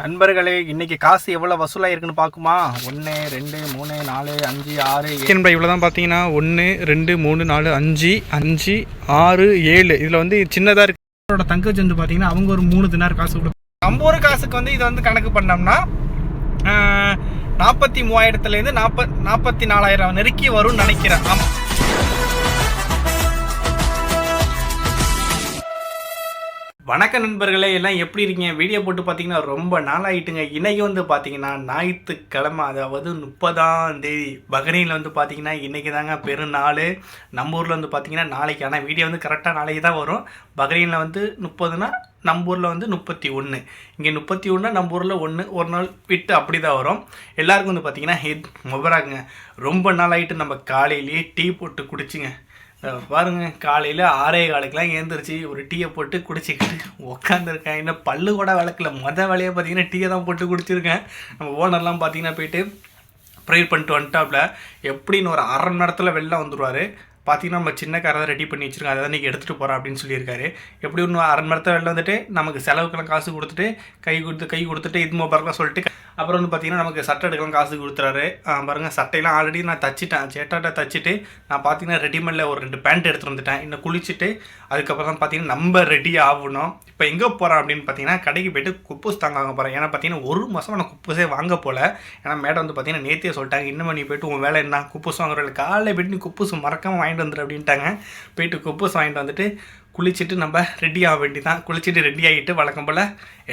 நண்பர்களே இன்னைக்கு காசு எவ்வளோ வசூலாக இருக்குன்னு பார்க்குமா? ஒன்று ரெண்டு மூணு நாலு அஞ்சு ஆறு ஏழு. இவ்வளோ தான் பார்த்தீங்கன்னா ஒன்று ரெண்டு மூணு நாலு அஞ்சு அஞ்சு ஆறு ஏழு. இதில் வந்து சின்னதாக இருக்கு. அவரோட தங்கச்சி வந்து பார்த்தீங்கன்னா அவங்க ஒரு மூணு தினார் காசு கொடுப்பாங்க. நம்ம ஒரு காசுக்கு வந்து இதை வந்து கணக்கு பண்ணோம்னா நாற்பத்தி மூவாயிரத்துலேருந்து நாற்பத் நாற்பத்தி நாலாயிரம் நெருக்கி வரும்னு நினைக்கிறேன். ஆமாம் வணக்க நண்பர்களே எல்லாம் எப்படி இருக்கீங்க? வீடியோ போட்டு பார்த்தீங்கன்னா ரொம்ப நாள் ஆயிட்டுங்க வந்து பார்த்தீங்கன்னா ஞாயிற்றுக்கிழமை அதாவது முப்பதாம் தேதி பஹ்ரைனில் வந்து பார்த்தீங்கன்னா இன்றைக்கி தாங்க பெருநாள் நம்ம ஊரில் வந்து பார்த்தீங்கன்னா நாளைக்கு ஆனால் வீடியோ வந்து கரெக்டாக நாளைக்கு தான் வரும். பஹ்ரைனில் வந்து முப்பதுனா நம்ம ஊரில் வந்து முப்பத்தி ஒன்று இங்கே முப்பத்தி ஒன்று நம்ம ஊரில் ஒன்று ஒரு நாள் விட்டு அப்படி தான் வரும். எல்லாருக்கும் வந்து பார்த்தீங்கன்னா ஹெட் மொபராங்க ரொம்ப நாள் ஆகிட்டு நம்ம காலையிலேயே டீ போட்டு குடிச்சிங்க. பாருங்க காலையில் ஆறே காலுக்கெலாம் ஏந்திரிச்சு ஒரு டீயை போட்டு குடிச்சிக்கிட்டு உக்காந்துருக்கேன். இன்னும் பல்லு கூட விளக்கல. மொதல் வேலையை பார்த்தீங்கன்னா டீயை தான் போட்டு குடிச்சிருக்கேன். நம்ம ஓனர்லாம் பார்த்தீங்கன்னா போயிட்டு ப்ரேயர் பண்ணிட்டு வந்துட்டாப்புல எப்படின்னு ஒரு அரை மணி நேரத்தில் வெளில வந்துடுவார் பார்த்திங்கன்னா நம்ம சின்ன காரை தான் ரெடி பண்ணி வச்சிருக்கோம். அதை தான் இன்றைக்கி எடுத்துகிட்டு போகிறோம் அப்படின்னு சொல்லியிருக்காரு. எப்படி ஒன்று அரை மணி நேரத்தில் வெளில வந்துட்டு நமக்கு செலவுக்கெல்லாம் காசு கொடுத்துட்டு கை கொடுத்து கை கொடுத்துட்டு இது மொபைல்லாம் சொல்லிட்டு அப்புறம் வந்து பார்த்தீங்கன்னா நமக்கு சட்டை எடுக்கலாம் காசு கொடுத்துறாரு. பாருங்கள் பாருங்க சட்டையெல்லாம் ஆல்ரெடி நான் தச்சிட்டேன். சேட்டாட்ட தச்சுட்டு நான் பார்த்தீங்கன்னா ரெடிமேடில் ஒரு ரெண்டு பேண்ட் எடுத்துகிட்டு வந்துட்டேன். இன்னும் குளிச்சுட்டு அதுக்கப்புறம் தான் பார்த்தீங்கன்னா நம்ம ரெடி ஆகணும். இப்போ எங்கே போகிறோம் அப்படின்னு பார்த்தீங்கன்னா கடைக்கு போயிட்டு குப்பூஸ் தாங்க வாங்க போகிறேன் ஏன்னா பார்த்தீங்கன்னா ஒரு மாதம் நான் குப்பூஸே வாங்க போல. ஏன்னா மேடம் வந்து பார்த்தீங்கன்னா நேத்தியே சொல்லிட்டாங்க இன்னும் நீ போயிட்டு உன் வேலை என்ன? குப்பூஸ் வாங்குறல காலையில் போயிட்டு நீ குப்பூஸ் மறக்காமல் வாங்கிட்டு வந்துடு அப்படின்ட்டாங்க. போயிட்டு குப்பூஸ் வாங்கிட்டு வந்துட்டு குளிச்சுட்டு நம்ம ரெடி ஆக வேண்டியதான் குளிச்சுட்டு ரெடி ஆகிட்டு வழக்கம் போல்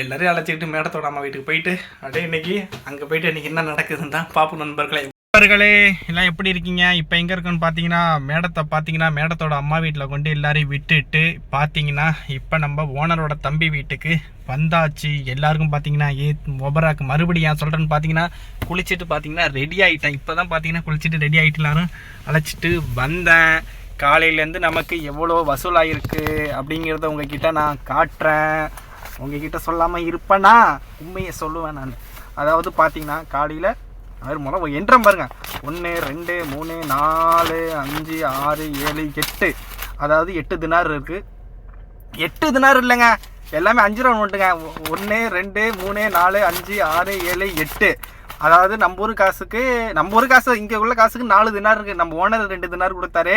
எல்லோரையும் அழைச்சிக்கிட்டு மேடத்தோட அம்மா வீட்டுக்கு போயிட்டு அப்படியே இன்றைக்கி அங்கே போயிட்டு இன்றைக்கி என்ன நடக்குதுன்னு தான் பார்ப்போம் நண்பர்களே. நண்பர்களே எல்லாம் எப்படி இருக்கீங்க? இப்போ எங்கே இருக்குன்னு பார்த்தீங்கன்னா மேடத்தை பார்த்தீங்கன்னா மேடத்தோட அம்மா வீட்டில் கொண்டு எல்லாரையும் விட்டுட்டு பார்த்தீங்கன்னா இப்போ நம்ம ஓனரோட தம்பி வீட்டுக்கு வந்தாச்சு. எல்லாருக்கும் பார்த்தீங்கன்னா ஏ ஒபராக்கு மறுபடியும் ஏன் சொல்கிறேன்னு பார்த்தீங்கன்னா குளிச்சுட்டு பார்த்தீங்கன்னா ரெடி ஆகிட்டேன் இப்போ தான் பார்த்தீங்கன்னா குளிச்சுட்டு ரெடி ஆகிட்டு எல்லாரும் அழைச்சிட்டு வந்தேன். காலையிலேருந்து நமக்கு எவ்வளோ வசூலாகிருக்கு அப்படிங்கிறத உங்ககிட்ட நான் காட்டுறேன். உங்ககிட்ட சொல்லாமல் இருப்பேனா? உண்மையை சொல்லுவேன் நான். அதாவது பார்த்தீங்கன்னா காலையில் அது முதல்ல எண்றம் பாருங்க. ஒன்று ரெண்டு மூணு நாலு அஞ்சு ஆறு ஏழு எட்டு. அதாவது எட்டு தினார் இருக்குது எட்டு தினார் இல்லைங்க. எல்லாமே அஞ்சு ரூபா நோட்டுங்க ஒன்று ரெண்டு மூணு நாலு அஞ்சு ஆறு ஏழு எட்டு. அதாவது நம்ம ஊர் காசுக்கு நம்ம ஊர் காசு இங்கே உள்ள காசுக்கு நாலு தினார் இருக்குது நம்ம ஓனர் ரெண்டு தினார் கொடுத்தாரு.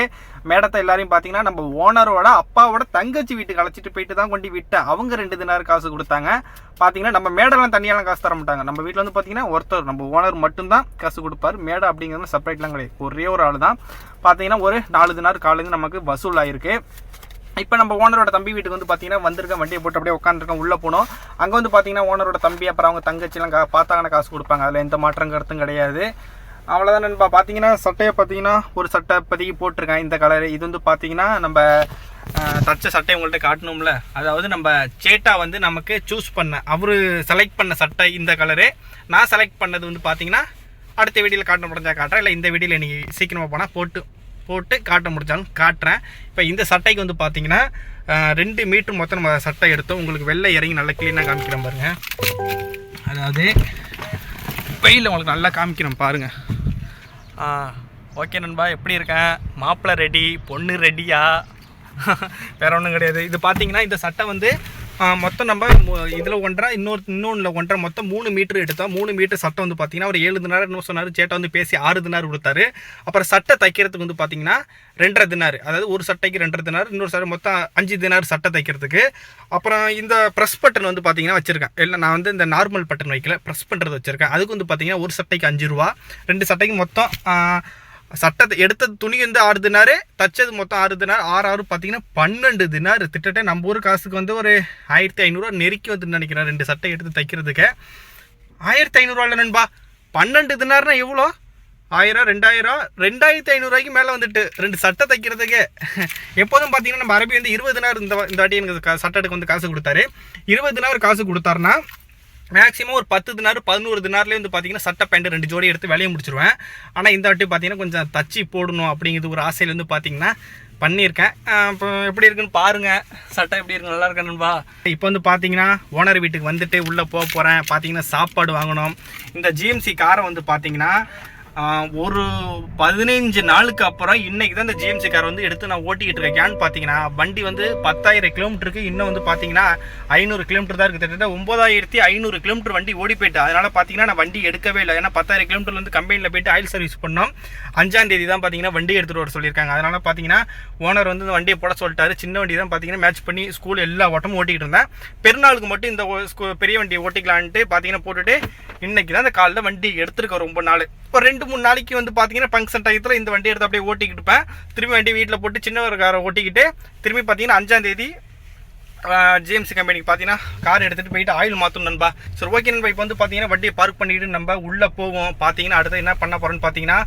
மேடத்தை எல்லாரையும் பார்த்தீங்கன்னா நம்ம ஓனரோட அப்பாவோட தங்கச்சி வீட்டுக்கு அழைச்சிட்டு போயிட்டு தான் கொண்டு விட்டேன் அவங்க ரெண்டு தினார் காசு கொடுத்தாங்க. பார்த்தீங்கன்னா நம்ம மேடெல்லாம் தனியாலாம் காசு தர மாட்டாங்க. நம்ம வீட்டில் வந்து பார்த்தீங்கன்னா ஒருத்தர் நம்ம ஓனர் மட்டும்தான் காசு கொடுப்பாரு. மேடை அப்படிங்கிறது செப்பரேட்லாம் கிடையாது. ஒரே ஒரு ஆள் தான் பார்த்தீங்கன்னா ஒரு நாலு தினார் காலேஜ் நமக்கு வசூல் ஆயிருக்கு. இப்போ நம்ம ஓனரோட தம்பி வீட்டுக்கு வந்து பார்த்தீங்கன்னா வந்திருக்க வண்டியை போட்டு அப்படியே உட்காந்துருக்கோம் உள்ளே போனோம். அங்கே வந்து பார்த்தீங்கன்னா ஓனரோட தம்பி அப்புறம் அவங்க தங்கச்சிலாம் கா பார்த்தாங்கன்னா காசு கொடுப்பாங்க. அதில் எந்த மாற்றம் கருத்தும் கிடையாது. அவ்வளோதான் நண்பா. பார்த்தீங்கன்னா சட்டையை பார்த்தீங்கன்னா ஒரு சட்டை இப்போதைக்கு போட்டிருக்கேன் இந்த கலர் இது வந்து பார்த்தீங்கன்னா நம்ம தச்ச சட்டை உங்கள்கிட்ட காட்டணும்ல. அதாவது நம்ம சேட்டா வந்து நமக்கு சூஸ் பண்ண அவர் செலக்ட் பண்ண சட்டை இந்த கலரு நான் செலக்ட் பண்ணது வந்து பார்த்தீங்கன்னா அடுத்த வீடியோவில் காட்ட முடிஞ்சால் காட்டுறேன். இல்லை இந்த வீடியோவில் இன்றைக்கி சீக்கிரமாக போனால் போட்டு போட்டு காட்ட முடிஞ்சாலும் காட்டுறேன். இப்போ இந்த சட்டைக்கு வந்து பார்த்தீங்கன்னா ரெண்டு மீட்ரு மொத்தம் நம்ம சட்டை எடுத்தோம். உங்களுக்கு வெள்ளை இறங்கி நல்லா க்ளீனாக காமிக்கிறேன் பாருங்க. அதாவது வெயில் உங்களுக்கு நல்லா காமிக்கிறோம் பாருங்க. ஓகே நண்பா எப்படி இருக்கேன் மாப்பிள்ளை ரெடி பொண்ணு ரெடியா வேற ஒன்றும் கிடையாது. இது பார்த்தீங்கன்னா இந்த சட்டை வந்து மொத்தம் நம்ம இதில் ஒன்றரை இன்னொரு இன்னொன்றில் ஒன்றரை மொத்தம் மூணு மீட்டர் எடுத்தோம். மூணு மீட்டர் சட்டை வந்து பார்த்தீங்கன்னா ஒரு ஏழு தினார் என்ன சொன்னார் சேட்டை வந்து பேசி ஆறு தினார் கொடுத்தாரு. அப்புறம் சட்டை தைக்கிறதுக்கு வந்து பார்த்தீங்கன்னா ரெண்டரை தினார். அதாவது ஒரு சட்டைக்கு ரெண்டரை தினார் இன்னொரு சட்டை மொத்தம் அஞ்சு தினார் சட்டை தைக்கிறதுக்கு. அப்புறம் இந்த ப்ரெஸ் பட்டன் வந்து பார்த்தீங்கன்னா வச்சுருக்கேன். இல்லை நான் வந்து இந்த நார்மல் பட்டன் வைக்கல. ப்ரெஸ் பண்ணுறது வச்சுருக்கேன். அதுக்கு வந்து பார்த்தீங்கன்னா ஒரு சட்டைக்கு அஞ்சு ரூபா ரெண்டு சட்டைக்கு மொத்தம் சட்டத்தை எடுத்தது துணி வந்து ஆறு தினாரு தச்சது மொத்தம் ஆறு தினார் ஆறு ஆறு பார்த்தீங்கன்னா பன்னெண்டு தினார். திட்டத்தை நம்ம ஊர் காசுக்கு வந்து ஒரு ஆயிரத்தி ஐநூறுரூவா நெருக்கி வந்து நினைக்கிறேன் ரெண்டு சட்டை எடுத்து தைக்கிறதுக்கு. ஆயிரத்தி ஐநூறுரூவா இல்லை நண்பா பன்னெண்டு தினார்னா எவ்வளோ? ஆயிரம் ரெண்டாயிரம் ரெண்டாயிரத்தி ஐநூறுரூவாய்க்கு மேலே வந்துட்டு ரெண்டு சட்டை தைக்கிறதுக்கு. எப்போதும் பார்த்தீங்கன்னா நம்ம அரபி வந்து இருபது தினார் இந்த இந்த வாட்டி எனக்கு சட்டத்துக்கு சட்டை எடுக்க வந்து காசு கொடுத்தாரு. இருபது தினார் காசு கொடுத்தாருன்னா மேக்ஸிமம் ஒரு பத்து தினார் பதினோரு தினார்லேயே வந்து பார்த்தீங்கன்னா சட்டை பேண்ட் ரெண்டு ஜோடி எடுத்து வேலையை முடிச்சிருவேன். ஆனால் இந்த வாட்டி பார்த்தீங்கன்னா கொஞ்சம் தச்சு போடணும் அப்படிங்கிறது ஒரு ஆசையில் வந்து பார்த்தீங்கன்னா பண்ணியிருக்கேன். இப்போ எப்படி இருக்குன்னு பாருங்கள் சட்டை எப்படி இருக்கு நல்லா இருக்கணும்பா இப்போ வந்து பார்த்தீங்கன்னா ஓனர் வீட்டுக்கு வந்துட்டு உள்ளே போக போகிறேன் பார்த்தீங்கன்னா சாப்பாடு வாங்கணும். இந்த ஜிஎம்சி காரை வந்து பார்த்தீங்கன்னா ஒரு பதினைஞ்சு நாளுக்கு அப்புறம் இன்னைக்கு தான் இந்த ஜிஎம்சி கார் வந்து எடுத்து நான் ஓட்டிக்கிட்டு இருக்கேன். ஏன்னு பார்த்தீங்கன்னா வண்டி வந்து பத்தாயிரம் கிலோமீட்டருக்கு இன்னும் வந்து பார்த்தீங்கன்னா ஐநூறு கிலோமீட்டர் தான் இருக்குது கிட்டத்தட்ட ஒம்பதாயிரத்தி ஐநூறு கிலோமீட்டர் வண்டி ஓடி போயிட்டு. அதனால் பார்த்தீங்கன்னா நான் வண்டி எடுக்கவே இல்லை. ஏன்னா பத்தாயிரம் கிலோமீட்டர் வந்து கம்பெனியில் போயிட்டு ஆயில் சர்வீஸ் பண்ணோம். அஞ்சாம் தேதி தான் பார்த்தீங்கன்னா வண்டி எடுத்துகிட்டு வர சொல்லியிருக்காங்க. அதனால் பார்த்தீங்கன்னா ஓனர் வந்து இந்த வண்டியை போட சொல்லிட்டாரு. சின்ன வண்டி தான் பார்த்தீங்கன்னா மேட்ச் பண்ணி ஸ்கூல் எல்லா ஓட்டமும் ஓட்டிக்கிட்டு இருந்தேன். பெருநாளுக்கு மட்டும் இந்த ஸ்கூ- பெரிய வண்டியை ஓட்டிக்கலான்ட்டு பார்த்தீங்கன்னா போட்டுட்டு இன்னைக்கு தான் இந்த காலையில் வண்டி எடுத்துருக்கோம் ரொம்ப நாள். ஒரு ரெண்டு மூணு நாளைக்கு வந்து பார்த்தீங்கன்னா ஃபங்க்ஷன் டயத்தில் இந்த வண்டி எடுத்து அப்படியே ஓட்டிக்கிட்டு இருப்பேன். திரும்பி வண்டி வீட்டில் போட்டு சின்ன ஒரு காரை ஓட்டிக்கிட்டு திரும்பி பார்த்தீங்கன்னா அஞ்சாந்தேதி ஜிஎம்சி கம்பெனிக்கு பார்த்தீங்கன்னா கார் எடுத்துகிட்டு போயிட்டு ஆயில் மாற்றணும் நண்பா. சரி ஓகே நண்பா. இப்போ வந்து பார்த்தீங்கன்னா வண்டியை பார்க் பண்ணிட்டு நம்ம உள்ளே போவோம். பார்த்தீங்கன்னா அடுத்து என்ன பண்ண போகிறோன்னு பார்த்தீங்கன்னா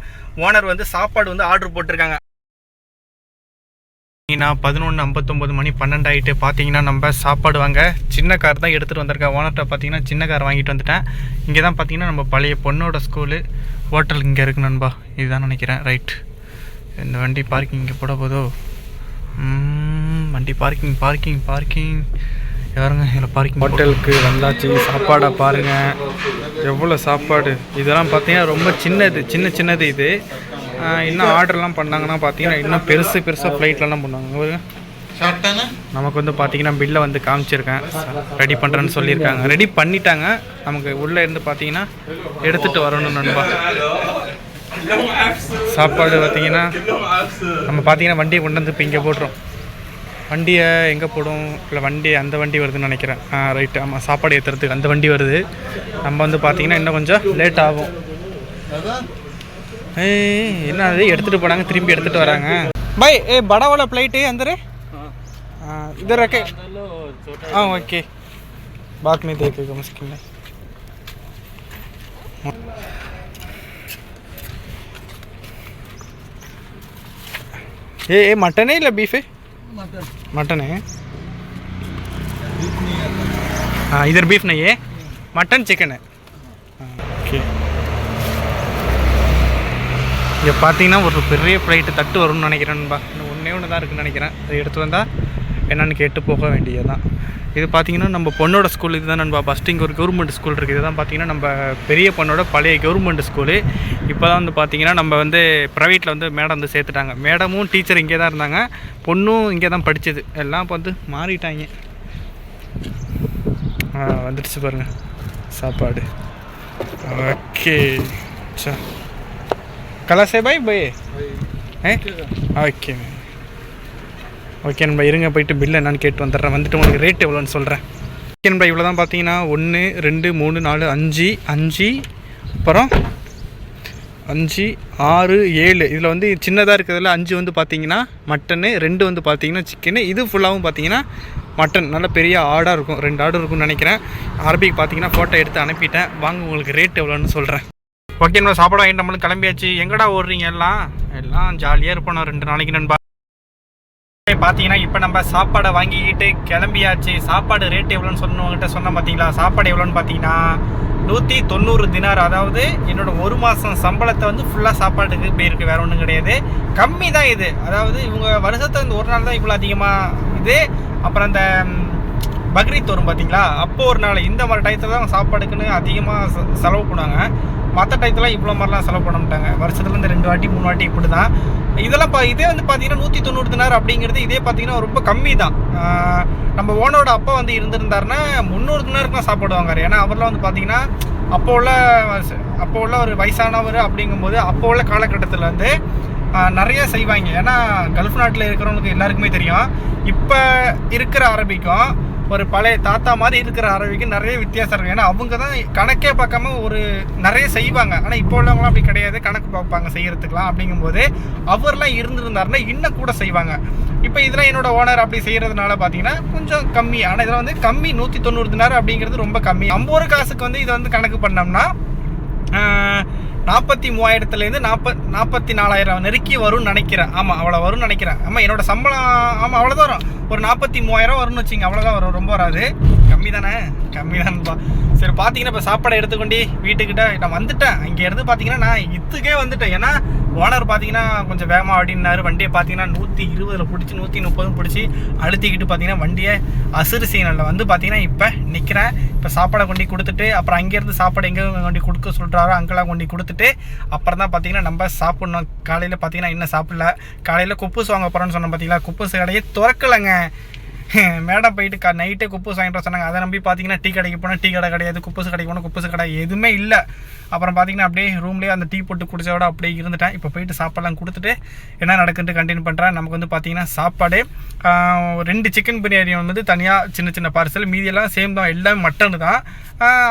ஓனர் வந்து சாப்பாடு வந்து ஆர்டர் போட்டிருக்காங்க. பார்த்தீங்கன்னா பதினொன்று ஐம்பத்தொம்பது மணி பன்னெண்டாயிட்டு பார்த்தீங்கன்னா நம்ம சாப்பாடு வாங்க. சின்ன கார் தான் எடுத்துகிட்டு வந்திருக்கேன். ஓனர்கிட்ட பார்த்தீங்கன்னா சின்ன கார் வாங்கிட்டு வந்துட்டேன். இங்கே தான் பார்த்தீங்கன்னா நம்ம பழைய பொண்ணோட ஸ்கூலு ஹோட்டல் இங்கே இருக்கு நண்பா. இதுதான் நினைக்கிறேன். ரைட் இந்த வண்டி பார்க்கிங் இங்கே போட போதோ? வண்டி பார்க்கிங் பார்க்கிங் பார்க்கிங் யாருங்க இதில் பார்க்கிங் ஹோட்டலுக்கு வந்தாச்சு. சாப்பாடை பாருங்கள் எவ்வளோ சாப்பாடு. இதெல்லாம் பார்த்தீங்கன்னா ரொம்ப சின்னது சின்ன சின்னது இது. இன்னும் ஆர்டர்லாம் பண்ணாங்கன்னா பார்த்தீங்கன்னா இன்னும் பெருசு பெருசாக ஃப்ளைட்லலாம் பண்ணுவாங்க. பாருங்க. நமக்கு வந்து பார்த்தீங்கன்னா பில்லை வந்து காமிச்சிருக்கேன். ரெடி பண்ணுறேன்னு சொல்லியிருக்காங்க. ரெடி பண்ணிட்டாங்க. நமக்கு உள்ளே இருந்து பார்த்தீங்கன்னா எடுத்துகிட்டு வரணும் நண்பா. சாப்பாடு பார்த்தீங்கன்னா நம்ம பார்த்தீங்கன்னா வண்டியை கொண்டு வந்து இப்போ இங்கே போட்டுரும் வண்டியை எங்கே போடும் இல்லை வண்டி அந்த வண்டி வருதுன்னு நினைக்கிறேன். ஆ ரைட்டு ஆமாம் சாப்பாடு ஏற்றுறதுக்கு அந்த வண்டி வருது. நம்ம வந்து பார்த்தீங்கன்னா இன்னும் கொஞ்சம் லேட் ஆகும். என்ன அது எடுத்துகிட்டு போனாங்க திரும்பி எடுத்துகிட்டு వరాంగ బై ఏ బడవల ప్లేట్ అందరే ఇద్దరు రకే ఓకే బాక్ నీ దేకేగా ముస్కిల్ ఏ ఏ మటనే ఇలా బీఫే మటనే ఇద్దరు బీఫ్ నయ్యే మటన్ చికెన్ ఓకే இங்கே பார்த்தீங்கன்னா ஒரு பெரிய ஃப்ளைட்டு தட்டு வரும்னு நினைக்கிறேன்பா இன்னும் ஒன்றே ஒன்று தான் இருக்குன்னு நினைக்கிறேன். அதை எடுத்து வந்தால் என்னென்னு கேட்டு போக வேண்டியதுதான். இது பார்த்தீங்கன்னா நம்ம பொண்ணோட ஸ்கூல் இதுதான் நண்பா. ஃபஸ்ட்டு இங்கே ஒரு கவர்மெண்ட் ஸ்கூல் இருக்குது இதுதான் பார்த்தீங்கன்னா நம்ம பெரிய பொண்ணோட பழைய கவர்மெண்ட் ஸ்கூலு இப்போ தான் வந்து பார்த்தீங்கன்னா நம்ம வந்து ப்ரைவேட்டில் வந்து மேடம் வந்து சேர்த்துட்டாங்க. மேடமும் டீச்சர் இங்கே தான் இருந்தாங்க. பொண்ணும் இங்கே தான் படித்தது எல்லாம் இப்போ வந்து மாறிட்டாங்க. வந்துடுச்சு பாருங்கள் சாப்பாடு. ஓகே. சா கலா சே பாய் பை ஏ ஓகே ஓகே நண்பா இருங்க போயிட்டு பில் என்னன்னு கேட்டு வந்துடுறேன். வந்துட்டு உங்களுக்கு ரேட் எவ்வளோன்னு சொல்கிறேன் ஓகே நண்பா இவ்வளோ தான் பார்த்தீங்கன்னா ஒன்று ரெண்டு மூணு நாலு அஞ்சு அஞ்சு அப்புறம் அஞ்சு ஆறு ஏழு. இதில் வந்து சின்னதாக இருக்கிறதுல அஞ்சு வந்து பார்த்தீங்கன்னா மட்டனு ரெண்டு வந்து பார்த்தீங்கன்னா சிக்கனு இது ஃபுல்லாகவும் பார்த்தீங்கன்னா மட்டன். நல்ல பெரிய ஆடாக இருக்கும். ரெண்டு ஆடு இருக்கும்னு நினைக்கிறேன். அரபிக்கு பார்த்தீங்கன்னா ஃபோட்டோ எடுத்து அனுப்பிட்டேன். வாங்க உங்களுக்கு ரேட் எவ்வளோன்னு சொல்கிறேன் ஓகே நம்ம சாப்பாடு வாங்கிட்டு நம்மளும் கிளம்பியாச்சு. எங்கடா ஓடுறீங்க எல்லாம்? எல்லாம் ஜாலியாக இருப்போம் நான் ரெண்டு நாளைக்கு நண்பா. பார்த்தீங்கன்னா இப்போ நம்ம சாப்பாடை வாங்கிக்கிட்டு கிளம்பியாச்சு. சாப்பாடு ரேட் எவ்வளோன்னு சொன்னவங்ககிட்ட சொன்ன பார்த்தீங்களா சாப்பாடு எவ்வளோன்னு பார்த்தீங்கன்னா நூற்றி தொண்ணூறு தினார். அதாவது என்னோட ஒரு மாதம் சம்பளத்தை வந்து ஃபுல்லாக சாப்பாட்டுக்கு போயிருக்கு. வேற ஒன்றும் கிடையாது. கம்மி தான் இது. அதாவது இவங்க வருஷத்தை இந்த ஒரு நாள் தான் இவ்வளோ அதிகமாக இது. அப்புறம் அந்த பக்ரீத் வரும் பார்த்தீங்களா அப்போது ஒரு நாள். இந்த மாதிரி டயத்தில் தான் சாப்பாடுக்குன்னு அதிகமாக செலவு பண்ணுவாங்க. மற்ற டயத்தில் இவ்வளோ மாதிரிலாம் செலவு பண்ண மாட்டாங்க. வருஷத்துல இந்த ரெண்டு வாட்டி மூணு வாட்டி இப்படி தான் இதெல்லாம் பா இதே வந்து பார்த்தீங்கன்னா நூற்றி தொண்ணூறு தினார் அப்படிங்கிறது இதே பார்த்தீங்கன்னா ரொம்ப கம்மி தான் நம்ம ஓனரோட அப்பா வந்து இருந்திருந்தாருன்னா முந்நூறு தினாருக்குலாம் சாப்பாடு சாப்பிடுவாங்க ஏன்னா அவர்லாம் வந்து பார்த்தீங்கன்னா அப்போ உள்ள அப்போ உள்ள ஒரு வயசானவர் அப்படிங்கும்போது அப்போ உள்ள காலகட்டத்தில் வந்து நிறைய செய்வாங்க. ஏன்னா கல்ஃப் நாட்டில் இருக்கிறவங்களுக்கு எல்லாருக்குமே தெரியும். இப்போ இருக்கிற அரபிக்கும் ஒரு பழைய தாத்தா மாதிரி இருக்கிற அரபிக்கும் நிறைய வித்தியாசம் இருக்கும். ஏன்னா அவங்க தான் கணக்கே பார்க்காம ஒரு நிறைய செய்வாங்க. ஆனால் இப்போ உள்ளவங்களாம் அப்படி கிடையாது. கணக்கு பார்ப்பாங்க செய்கிறதுக்கெலாம் அப்படிங்கும்போது அவர்லாம் இருந்திருந்தாருன்னா இன்னும் கூட செய்வாங்க. இப்போ இதெல்லாம் என்னோட ஓனர் அப்படி செய்கிறதுனால பார்த்தீங்கன்னா கொஞ்சம் கம்மி. ஆனால் இதில் வந்து கம்மி நூற்றி தொண்ணூறு தினார் அப்படிங்கிறது ரொம்ப கம்மி. ஐம்பது ஒரு காசுக்கு வந்து இதை வந்து கணக்கு பண்ணோம்னா நாற்பத்தி மூவாயிரத்துலேருந்து நாற்பத் நாற்பத்தி நாலாயிரம் நெருக்கி வரும்னு நினைக்கிறேன். ஆமாம் அவ்வளோ வரும்னு நினைக்கிறேன். ஆமாம் என்னோட சம்பளம் ஆமாம் அவ்வளோதான் வரும். ஒரு நாற்பத்தி மூவாயிரம் வரும்னு வச்சுங்க அவ்வளோதான் வரும். ரொம்ப வராது. கம்மி தானே? கம்மி தான்ப்பா சரி பார்த்தீங்கன்னா இப்போ சாப்பாடை எடுத்துக்கொண்டு வீட்டுக்கிட்ட. நான் வந்துட்டேன். இங்கே இருந்து பார்த்தீங்கன்னா நான் இதுக்கே வந்துட்டேன். ஏன்னா ஓனர் பார்த்தீங்கன்னா கொஞ்சம் வேகமாக அப்படின்னாரு வண்டியை பார்த்தீங்கன்னா நூற்றி இருபதில் பிடிச்சி நூற்றி முப்பதும் பிடிச்சி அழுத்திக்கிட்டு பார்த்தீங்கன்னா வண்டியை அசுறு சிக்னலில் வந்து பார்த்தீங்கன்னா இப்போ நிற்கிறேன் இப்போ சாப்பாடை கொண்டு கொடுத்துட்டு அப்புறம் அங்கேருந்து சாப்பாடு எங்கே கொண்டு கொடுக்க சொல்கிறாரோ அங்கெல்லாம் கொண்டு கொடுத்துட்டு அப்புறம் தான் பார்த்தீங்கன்னா நம்ம சாப்பிட்ணும். காலையில் பார்த்தீங்கன்னா இன்னும் சாப்பிடல. காலையில் குப்பூஸ் வாங்க போகிறோன்னு சொன்னோம் பார்த்தீங்களா குப்பூஸ் கடையே திறக்கலைங்க. மேடம் போயிட்டு க நைட்டே குப்பூஸ் வாங்கிட்டு சொன்னாங்க. அதை நம்பி பார்த்தீங்கன்னா டீ கடைக்கு போனால் டீ கடை கிடையாது. குப்பூஸ் கடைக்கு போனால் குப்பூஸ் கடை எதுவுமே இல்லை. அப்புறம் பார்த்தீங்கன்னா அப்படியே ரூம்லேயே அந்த டீ போட்டு குடிச்சோட அப்படியே இருந்துட்டேன். இப்போ போயிட்டு சாப்பாடுலாம் கொடுத்துட்டு என்ன நடக்குன்ட்டு கண்டினியூ பண்ணுறேன் நமக்கு வந்து பார்த்தீங்கன்னா சாப்பாடு ரெண்டு சிக்கன் பிரியாணி வந்து தனியாக சின்ன சின்ன பார்சல் மீதியெல்லாம் சேம் தான். எல்லாமே மட்டன் தான்.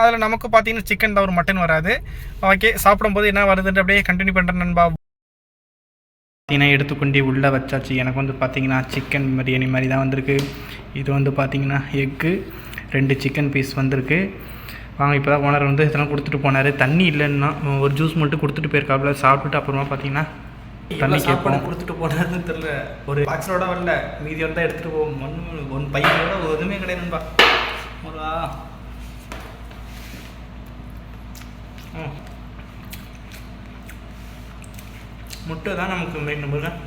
அதில் நமக்கு பார்த்தீங்கன்னா சிக்கன் தான். ஒரு மட்டன் வராது. ஓகே சாப்பிடும்போது என்ன வருதுன்ட்டு அப்படியே கண்டினியூ பண்ணுறேன் நண்பா. பார்த்தீங்கன்னா எடுத்துக்கொண்டு உள்ளே வச்சாச்சு. எனக்கு வந்து பார்த்தீங்கன்னா சிக்கன் பிரியாணி மாதிரி தான் வந்திருக்கு. இது வந்து பார்த்தீங்கன்னா எக்கு ரெண்டு சிக்கன் பீஸ் வந்திருக்கு. வாங்க இப்போ தான் ஓனர் வந்து இதெல்லாம் கொடுத்துட்டு போனார். தண்ணி இல்லைன்னா ஒரு ஜூஸ் மட்டும் கொடுத்துட்டு போயிருக்காப்புல சாப்பிட்டுட்டு அப்புறமா பார்த்தீங்கன்னா தண்ணி கேட்போம். கொடுத்துட்டு போனாருன்னு தெரில ஒரு பாக்ஸரோட வரல. மீதி வந்தால் எடுத்துகிட்டு போவோம். ஒன்று ஒன் பையனோட எதுவுமே கிடையாதுன்பா ஒரு ம். முட்டை தான் நமக்கு main number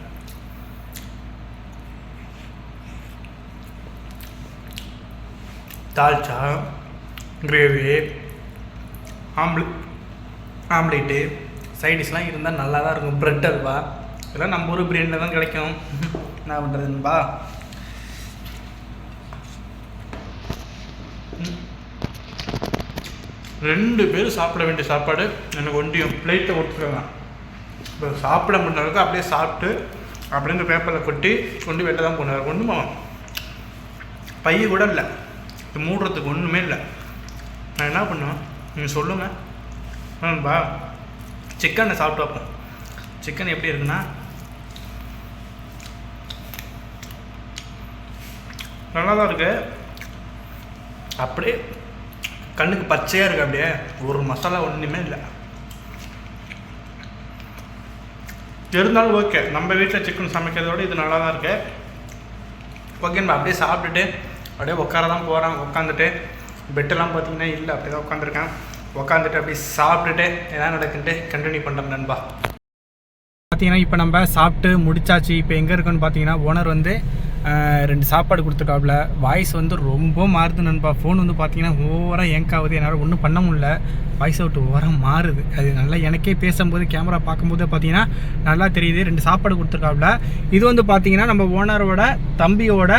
dalcha gravy omelette omelette சைடிஷ்லாம் இருந்தால் நல்லா தான் இருக்கும். ப்ரெட் அல்வா. இதெல்லாம் நம்ம ஊர் பிரியாணியில் தான் கிடைக்கும். என்ன பண்ணுறதுன்பா ரெண்டு பேரும் சாப்பிட வேண்டிய சாப்பாடு எனக்கு ஒண்டியும். பிளேட்டை கொடுத்துருக்காங்க இப்போ சாப்பிட முடிஞ்சளவுக்கு அப்படியே சாப்பிட்டு அப்படியே இந்த பேப்பரில் கொட்டி கொண்டு வெளில தான் போனார். ஒன்றுமா பைய கூட இல்லை. இது மூடுறதுக்கு ஒன்றுமே இல்லை. நான் என்ன பண்ணுவேன்? நீங்கள் சொல்லுங்கள் ஆன்பா சிக்கனை சாப்பிட்டு வைப்போம் சிக்கன் எப்படி இருக்குன்னா நல்லா தான் இருக்குது அப்படியே கண்ணுக்கு பச்சையாக இருக்குது அப்படியே. ஒரு மசாலா ஒன்றுமே இல்லை. இருந்தாலும் ஓகே நம்ம வீட்டில் சிக்கன் சமைக்கிறதோட இது நல்லா தான் இருக்குது ஓகே நம்ம அப்படியே சாப்பிட்டுட்டு அப்படியே உட்கார தான் போகிறேன் உட்காந்துட்டு பெட்டெல்லாம் பார்த்தீங்கன்னா இல்லை அப்படியே தான் உட்காந்துருக்கேன் உட்காந்துட்டு அப்படியே சாப்பிட்டுட்டு என்ன நடக்குன்ட்டு கண்டினியூ பண்ணுறேன் நண்பா. பார்த்தீங்கன்னா இப்போ நம்ம சாப்பிட்டு முடிச்சாச்சு. இப்போ எங்கே இருக்கோன்னு பார்த்தீங்கன்னா ஓனர் வந்து ரெண்டு சாப்பாடு கொடுத்துருக்காப்புல வாய்ஸ் வந்து ரொம்ப மாறுது நண்பா. ஃபோன் வந்து பார்த்தீங்கன்னா ஓவராக ஏங்க் ஆகுது என்னால் ஒன்றும் பண்ண முடில வாய்ஸ் அவுட் ஓரம் மாறுது. அது நல்லா எனக்கே பேசும்போது கேமரா பார்க்கும்போது பார்த்தீங்கன்னா நல்லா தெரியுது. ரெண்டு சாப்பாடு கொடுத்துருக்காப்புல இது வந்து பார்த்தீங்கன்னா நம்ம ஓனரோட தம்பியோட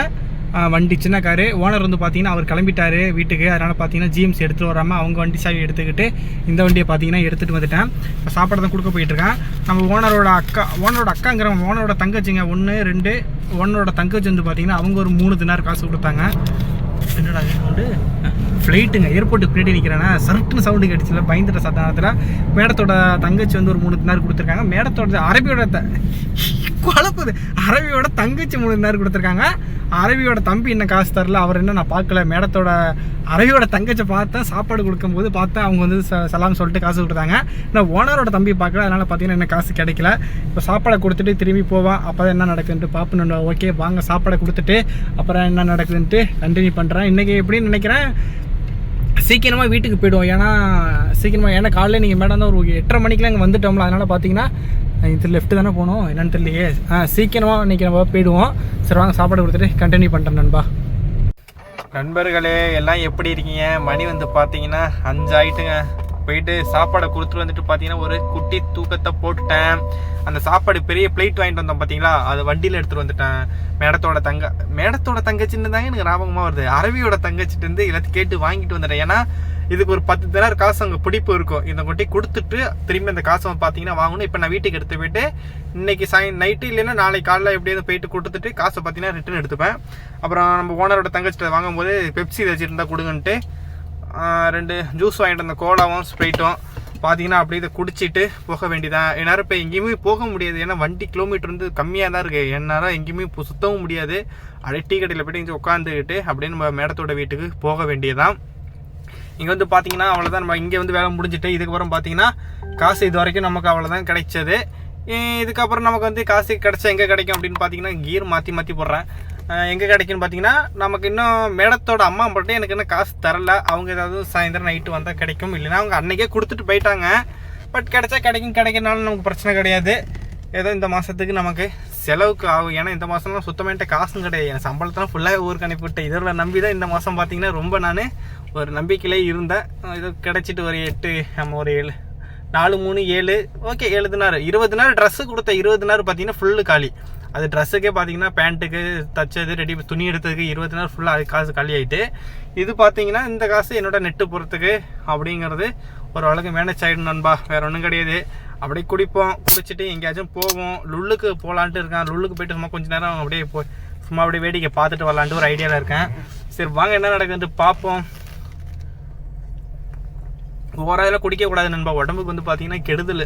வண்டி சின்ன காரு. ஓனர் வந்து பார்த்தீங்கன்னா அவர் கிளம்பிட்டார் வீட்டுக்கு. அதனால் பார்த்தீங்கன்னா ஜிஎம்சி எடுத்துகிட்டு வராமல் அவங்க வண்டி சாவி எடுத்துக்கிட்டு இந்த வண்டியை பார்த்தீங்கன்னா எடுத்துகிட்டு வந்துட்டேன். இப்போ சாப்பாடு தான் கொடுக்க போயிட்டுருக்கேன் நம்ம ஓனரோட அக்கா ஓனரோட அக்காங்கிறவங்க ஓனரோட தங்கச்சிங்க ஒன்று ரெண்டு ஓனரோட தங்கச்சி வந்து பார்த்தீங்கன்னா அவங்க ஒரு மூணு தினார் காசு கொடுத்தாங்க. என்னடா சவுண்டு ஃப்ளைட்டுங்க ஏர்போர்ட்டுக்கு பின்னாடி நிற்கிறேன்னா சர்ட்டுன்னு சவுண்டு கிடச்சில பயந்துட்ட சத்தானத்தில் மேடத்தோட தங்கச்சி வந்து ஒரு மூணு தினார் கொடுத்துருக்காங்க. மேடத்தோட அரபியோட குழப்பது குழப்புது. அரபியோட தங்கச்சி மூணு தினார் கொடுத்துருக்காங்க. அரபியோட தம்பி என்ன காசு தரல. அவர் என்ன நான் பார்க்கல. மேடத்தோட அரபியோட தங்கச்சை பார்த்தேன். சாப்பாடு கொடுக்கும்போது பார்த்தேன். அவங்க வந்து ச சலாம் சொல்லிட்டு காசு கொடுத்தாங்க. நான் ஓனரோட தம்பி பார்க்கல. அதனால் பார்த்தீங்கன்னா என்ன காசு கிடைக்கல. இப்போ சாப்பாடை கொடுத்துட்டு திரும்பி போவான் அப்போ தான் என்ன நடக்குதுன்ட்டு பார்ப்போம் ஓகே வாங்க சாப்பாடை கொடுத்துட்டு அப்புறம் என்ன நடக்குதுன்ட்டு கண்டினியூ பண்ணுறேன் இன்றைக்கி எப்படின்னு நினைக்கிறேன் சீக்கிரமாக வீட்டுக்கு போயிடுவோம். ஏன்னா சீக்கிரமாக ஏன்னா காலையில் நீங்கள் மேடம் தான் ஒரு எட்டரை மணிக்கெலாம் இங்கே வந்துட்டோம்ல அதனால் பார்த்தீங்கன்னா இது லெஃப்ட்டு தானே போகணும் என்னன்னு தெரியலையே. ஆ சீக்கிரமாக இன்றைக்கி நம்ம போயிடுவோம். சரி வாங்க சாப்பாடு கொடுத்துட்டு கண்டினியூ பண்ணுறேன் நண்பா. நண்பர்களே எல்லாம் எப்படி இருக்கீங்க? மணி வந்து பார்த்தீங்கன்னா அஞ்சு ஆயிட்டுங்க. போயிட்டு சாப்பாடை கொடுத்துட்டு வந்துட்டு பார்த்தீங்கன்னா ஒரு குட்டி தூக்கத்தை போட்டுட்டேன். அந்த சாப்பாடு பெரிய பிளேட் வாங்கிட்டு வந்தோம் பார்த்தீங்களா அது வண்டியில் எடுத்துகிட்டு வந்துட்டேன். மேடத்தோட தங்க மேடத்தோட தங்கச்சின்னு தாங்க எனக்கு ஞாபகமாக வருது. அரவியோட தங்கச்சிட்டு இருந்து எல்லாத்தையும் கேட்டு வாங்கிட்டு வந்துட்டேன். ஏன்னா இதுக்கு ஒரு பத்து தினார் காசு அங்கே பிடிப்பு இருக்கும். இந்த கொட்டி கொடுத்துட்டு திரும்பி அந்த காசை பார்த்தீங்கன்னா வாங்கணும். இப்போ நான் வீட்டுக்கு எடுத்து போயிட்டு இன்னைக்கு சாய் நைட்டு இல்லைன்னா நாளைக்கு காலையில் எப்படியாவது போயிட்டு கொடுத்துட்டு காசை பார்த்தீங்கன்னா ரிட்டர்ன் எடுத்துப்பேன். அப்புறம் நம்ம ஓனரோட தங்கச்சிட்ட வாங்கும்போது பெப்சி ஏதாச்சும் இருந்தால் கொடுங்கன்ட்டு ரெண்டு ஜூஸ் வாங்கிட்டு வந்த கோலாவும் ஸ்ப்ரைட்டும் பார்த்தீங்கன்னா அப்படியே இதை குடிச்சிட்டு போக வேண்டியதான் என்னால் இப்போ எங்கேயுமே போக முடியாது. ஏன்னா வண்டி கிலோமீட்டர் வந்து கம்மியாக தான் இருக்குது என்னால் எங்கேயுமே சுத்தவும் முடியாது. அப்படியே டீ கடையில் போய்ட்டு இங்கே உட்காந்துக்கிட்டு அப்படியே நம்ம மேடத்தோட வீட்டுக்கு போக வேண்டியதான் இங்கே வந்து பார்த்தீங்கன்னா அவ்வளோதான் நம்ம இங்கே வந்து வேலை முடிஞ்சுட்டு இதுக்கப்புறம் பார்த்தீங்கன்னா காசு இது வரைக்கும் நமக்கு அவ்வளோதான் கிடைச்சது. இதுக்கப்புறம் நமக்கு வந்து காசு கிடைச்சா எங்கே கிடைக்கும் அப்படின்னு பார்த்தீங்கன்னா கீர் மாற்றி மாற்றி போடுறேன். எங்கே கிடைக்கும்னு பார்த்தீங்கன்னா நமக்கு இன்னும் மேடத்தோட அம்மா மட்டும் எனக்கு இன்னும் காசு தரல. அவங்க ஏதாவது சாயந்தரம் நைட்டு வந்தால் கிடைக்கும். இல்லைன்னா அவங்க அன்றைக்கே கொடுத்துட்டு போயிட்டாங்க. பட் கிடைச்சா கிடைக்கும் கிடைக்கிறனால நமக்கு பிரச்சனை கிடையாது. ஏதோ இந்த மாதத்துக்கு நமக்கு செலவுக்கு ஆகும். ஏன்னா இந்த மாதம்லாம் சுத்தமாயிட்ட காசும் கிடையாது. என் சம்பளத்தெல்லாம் ஃபுல்லாக ஊருக்கு அனுப்பிவிட்டேன். இதில் நம்பி தான் இந்த மாதம் பார்த்திங்கன்னா ரொம்ப நான் ஒரு நம்பிக்கையிலே இருந்தேன். இது கிடச்சிட்டு ஒரு எட்டு நம்ம ஒரு ஏழு நாலு மூணு ஏழு ஓகே ஏழு இருபது நாள் ட்ரெஸ்ஸு கொடுத்த இருபது நாள் பார்த்தீங்கன்னா ஃபுல்லு காலி. அது ட்ரெஸ்ஸுக்கே பார்த்தீங்கன்னா பேண்ட்டுக்கு தச்சது ரெடி துணி எடுத்ததுக்கு இருபத்தி நாள் ஃபுல்லாக அது காசு காலி ஆகிட்டு இது பார்த்தீங்கன்னா இந்த காசு என்னோட நெட்டு போகிறதுக்கு அப்படிங்கிறது ஒரு அளவுக்கு மேனேஜ் ஆகிடும் நண்பா. வேறு ஒன்றும் கிடையாது. அப்படியே குடிப்போம். குடிச்சிட்டு எங்கேயாச்சும் போவோம். லுல்லுக்கு போகலான்ட்டு இருக்கேன். லுல்லுக்கு போயிட்டு சும்மா கொஞ்ச நேரம் அப்படியே போய் சும்மா அப்படியே வேடிக்கை பார்த்துட்டு வரலான்ட்டு ஒரு ஐடியாவில் இருக்கேன். சரி வாங்க என்ன நடக்குதுன்ட்டு பார்ப்போம். ஓராயிரம் குடிக்கக்கூடாது நண்பா. உடம்புக்கு வந்து பார்த்தீங்கன்னா கெடுதல்.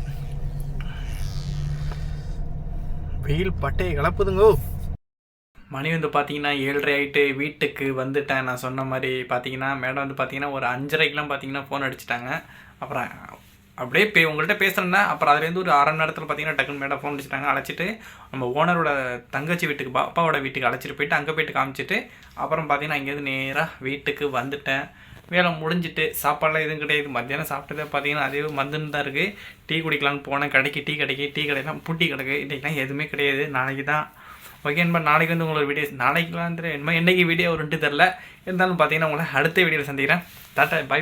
வெயில் பட்டையை கலப்புதுங்கோ. மணி வந்து பார்த்தீங்கன்னா ஏழரை ஆகிட்டு வீட்டுக்கு வந்துட்டேன். நான் சொன்ன மாதிரி பார்த்தீங்கன்னா மேடம் வந்து பார்த்தீங்கன்னா ஒரு அஞ்சரைக்கெலாம் பார்த்தீங்கன்னா ஃபோன் அடிச்சிட்டாங்க. அப்புறம் அப்படியே பே உங்கள்கிட்ட பேசுகிறேன்னா அப்புறம் அதுலேருந்து ஒரு அரை மணி நேரத்தில் பார்த்தீங்கன்னா டக்குன்னு மேடம் ஃபோன் அடிச்சிட்டாங்க. அழைச்சிட்டு நம்ம ஓனரோட தங்கச்சி வீட்டுக்கு பாப்பாவோட வீட்டுக்கு அழைச்சிட்டு போயிட்டு அங்கே போயிட்டு காமிச்சிட்டு அப்புறம் பார்த்தீங்கன்னா இங்கேருந்து நேராக வீட்டுக்கு வந்துட்டேன். வேலை முடிஞ்சிட்டு சாப்பாடெலாம் எதுவும் கிடையாது. மத்தியானம் சாப்பிட்டதே பார்த்தீங்கன்னா அதே மந்துன்னு தான் இருக்குது டீ குடிக்கலான்னு போனேன். கடைக்கு டீ கடைக்கு டீ கடையெல்லாம் பூட்டி கிடக்கு. இன்றைக்கெலாம் எதுவுமே கிடையாது. நாளைக்கு தான். ஓகே என்பா நாளைக்கு வந்து உங்களோட வீடியோஸ் நாளைக்குலாம் என்ன என்னைக்கு வீடியோ வரும்ட்டு தெரில இருந்தாலும் பார்த்தீங்கன்னா உங்களை அடுத்த வீடியோவில் சந்திக்கிறேன். டாட்டா பாய்